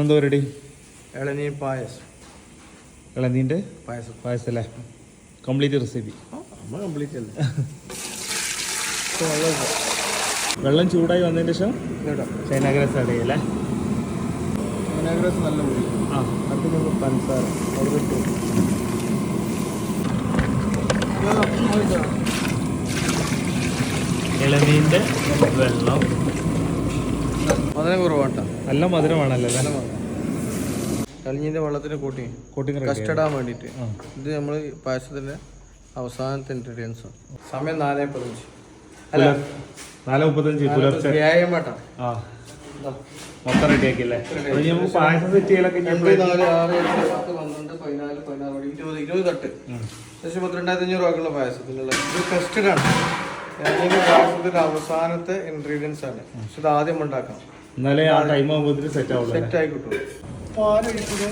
എന്തോ റെഡി ഇളനീർ പായസം. ഇളനീന്റെ പായസം. പായസം അല്ലേ കംപ്ലീറ്റ് റെസിപ്പി. നമ്മൾ കംപ്ലീറ്റ് അല്ലേ? വെള്ളം ചൂടായി വന്നതിന് ശേഷം ചൈനാഗ്രാസ് ആഡ് ചെയ്യല്ലേ? ചൈനാഗ്രാസ് നല്ല ആ. അതിന് നമ്മൾ പഞ്ചസാര. ഇളനീന്റെ വെള്ളം. മധുരം കുറവാണ് നല്ല മധുരമാണല്ലോ കളിഞ്ഞിന്റെ വെള്ളത്തിന് കൂട്ടി കോട്ടിങ് കസ്റ്റഡ് ആവാൻ വേണ്ടിയിട്ട്. ഇത് നമ്മൾ പായസത്തിന്റെ അവസാനത്തെ ഇൻഗ്രീഡിയൻസ് സമയം നാലേ പതിനഞ്ച്. അല്ല നാല് മുപ്പത്തഞ്ച് പുലർച്ചെ. വ്യായാമട്ടോ മൊത്തം റെഡി ആക്കിയല്ലേ? അത് ഇനി നമുക്ക് പായസം സെറ്റ് ചെയ്യലൊക്കെ ഇനി രണ്ട് നാല് ആറ് എട്ട് പത്ത് പന്ത്രണ്ട് പതിനാല് പതിനാറ് ഇരുപത് ഇരുപത് തട്ട്. ഏകദേശം പന്ത്രണ്ടായിരത്തി അഞ്ഞൂറ് രൂപക്കുള്ള പായസത്തിനുള്ള ഇത് അവസാനത്തെ ഇൻഗ്രീഡിയൻസ് ആണ്. പക്ഷെ ഇത് ആദ്യം ഉണ്ടാക്കണം. എന്നാലേ ആ ടൈം ആകുമ്പോഴത്തേന് സെറ്റ് ആവുള്ളൂ? സെറ്റ് ആയി കിട്ടും. പാലൊഴിച്ചത്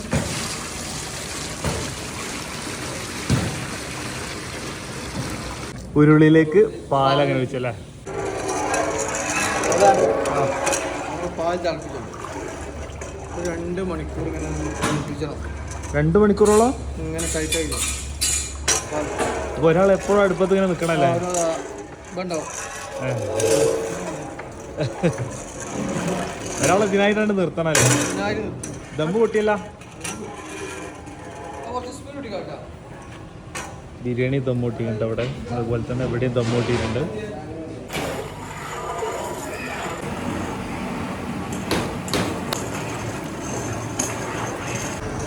ഉരുളിയിലേക്ക് പാലങ്ങനെ വെച്ചല്ലേ പാൽ തിളപ്പിക്കണം. രണ്ട് മണിക്കൂർ ഇങ്ങനെ രണ്ട് മണിക്കൂറോളം? ഇങ്ങനെ ടൈറ്റ് ഒരാൾ എപ്പോഴും അടുപ്പത്ത് ഇങ്ങനെ നിൽക്കണല്ലേ ഇതുണ്ടാവും ഒരാൾ ഇതിനായിട്ടാണ് നിർത്തണല്ലേ? ദമ്പ് പൊട്ടിയല്ല? ബിരിയാണി ദം പൊട്ടിയിട്ടുണ്ട് അവിടെ. അതുപോലെ തന്നെ ഇവിടെയും ദം പൊട്ടിയിട്ടുണ്ട്.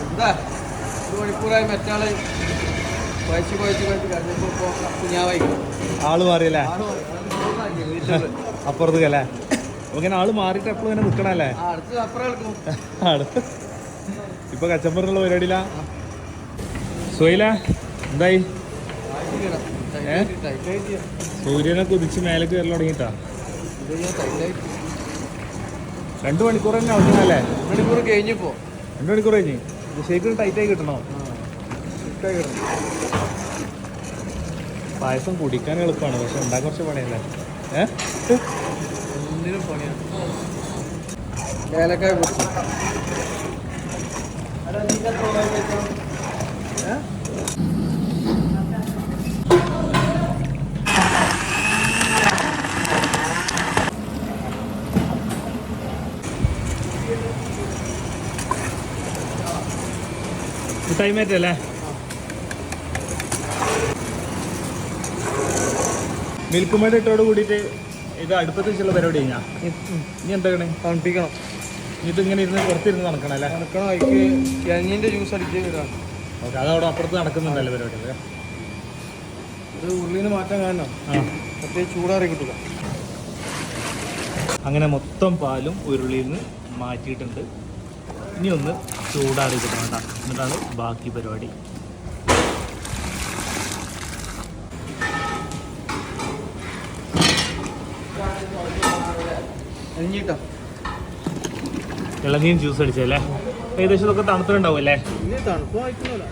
എന്താ? ഒരു മണിക്കൂറായി മറ്റാൾ കുഴച്ച് കുഴച്ച് കുഴച്ച് കഴിഞ്ഞപ്പോൾ ഇപ്പോൾ കുഞ്ഞാവായി. ആൾ മാറിയല്ലേ? ആൾ ഇങ്ങനെ ആൾ മാറിയിട്ട് എപ്പോഴും ഇങ്ങനെ നിൽക്കണല്ലേ ഇപ്പൊ കച്ചമ്പറിനുള്ള പരിപാടിയില്ല സുഹൈല എന്തായി? സൂര്യനെ കുതിച്ച് മേലേക്ക് കയറി തുടങ്ങിട്ടാ രണ്ടു മണിക്കൂർ തന്നെ ആവശ്യമല്ലേ മണിക്കൂർ കഴിഞ്ഞപ്പോ രണ്ടു മണിക്കൂർ കഴിഞ്ഞ്? ശരിക്കും ടൈറ്റായി കിട്ടണോ? പായസം കുടിക്കാൻ എളുപ്പമാണ് പക്ഷെ ഉണ്ടാക്കാൻ കുറച്ച് പണിയല്ലേ? ഏ? ഒന്നിനും പണിയാണ് ഏലക്കായ പൊടി ടൈം അല്ലേ മിൽക്ക് മേഡ് ഇട്ടോട് കൂടിയിട്ട് ഇത് അടുപ്പത്ത് വെച്ചുള്ള പരിപാടി കഴിഞ്ഞാ? ഇനി എന്താ ചെയ്യണേ തണുപ്പിക്കണം. ഇത് ഇങ്ങനെ ഇരുന്ന് പുറത്തിരുന്ന് നടക്കണം അല്ലേ? നടക്കണം അതിക്ക് കഞ്ഞിന്റെ ജ്യൂസ് ഇടാം ഓക്കെ അതവിടെ അപ്പുറത്ത് നടക്കുന്നുണ്ടല്ലേ പരിപാടി അല്ലേ? ഇത് ഉള്ളിൽ നിന്ന് മാറ്റാൻ കാരണം പ്രത്യേകിച്ച് ചൂടാറി കിട്ടുക അങ്ങനെ മൊത്തം പാലും ഉരുളിയിൽ നിന്ന് മാറ്റിയിട്ടുണ്ട്. ഇനി ഒന്ന് ചൂടാറി കിട്ടണം കേട്ടോ എന്നിട്ടാണ് ബാക്കി പരിപാടി. ഇളനീൻ ജ്യൂസ് അടിച്ചല്ലേ ഏകദേശം ഇതൊക്കെ തണുത്തിട്ടുണ്ടാവും അല്ലേ ഇനി തണുപ്പ് വായിക്കുന്നില്ല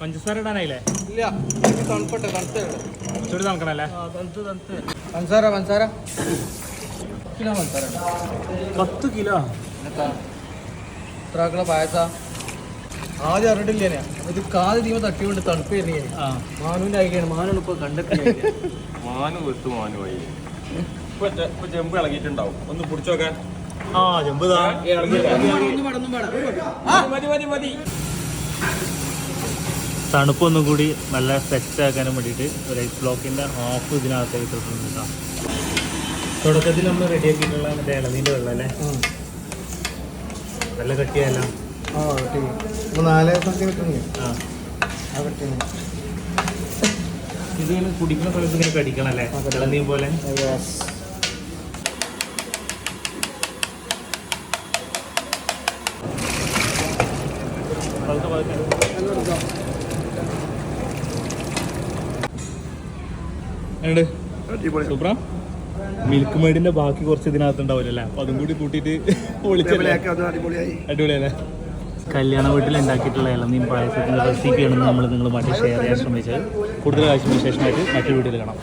പഞ്ചസാര ഇടാനായില്ലേ? ഇല്ല എനിക്ക് തണുപ്പട്ടെ തണുത്തേ ചൂട് തണുക്കണല്ലേ? ആ തണുത്ത് തണുത്ത്. പഞ്ചസാര പഞ്ചസാര. കിലോ പഞ്ചസാര പത്ത് കിലോ? ഇത്രാക്കളെ പായസ? ആദ്യം അറിഞ്ഞിട്ടില്ലേ ഇത് കാൽ തീമ തട്ടിക്കൊണ്ട് തണുപ്പ് വരുന്നേ ആ. മാനുവിന്റെ ആയിക്കാണ് മാനു ഇപ്പൊ കണ്ടെത്തി മാനു വിട്ടു മാനുവായി ഇപ്പൊ ചെമ്പ് ഇളകിയിട്ടുണ്ടാവും. ഒന്ന് പിടിച്ചോക്കാൻ ആ ചെമ്പുതാ മതി മതി മതി. തണുപ്പൊന്നും കൂടി നല്ല സെറ്റ് ആക്കാനും വേണ്ടിയിട്ട് ഒരു ഐസ് ബ്ലോക്കിന്റെ ഹാഫ് ഇതിനകത്ത് ഇട്ടിട്ടുണ്ട് കേട്ടോ. തുടക്കത്തിൽ നമ്മൾ റെഡിയാക്കിയിട്ടുള്ള മറ്റേ ഇളനീന്റെ വെള്ളം അല്ലേ? നല്ല കട്ടിയല്ല ആ കട്ടി. ഇപ്പൊ നാല് സെന്റിമീറ്റർ ആ. ആ കട്ടി. ഇത് കുടിക്കുന്ന സമയത്ത് ഇങ്ങനെ കടിക്കണം അല്ലേ? ഇളനീ പോലെ. പതുക്കെ പതുക്കെ. മിൽക്ക് മെയ്ഡിന്റെ ബാക്കി കുറച്ച് ഇതിനകത്ത് ഉണ്ടാവില്ലല്ലേ അപ്പൊ അതും കൂടി കൂട്ടിയിട്ട് അടിപൊളിയല്ലേ? കല്യാണ വീട്ടിൽ ഉണ്ടാക്കിയിട്ടുള്ള ഇളനീൻ പായസത്തിന്റെ റെസിപ്പിയാണ് നമ്മൾ നിങ്ങളുമായിട്ട് ഷെയർ ചെയ്യാൻ ശ്രമിച്ചത്. കൂടുതൽ കാഴ്ച വിശേഷമായിട്ട് മറ്റു വീട്ടിൽ കാണാം.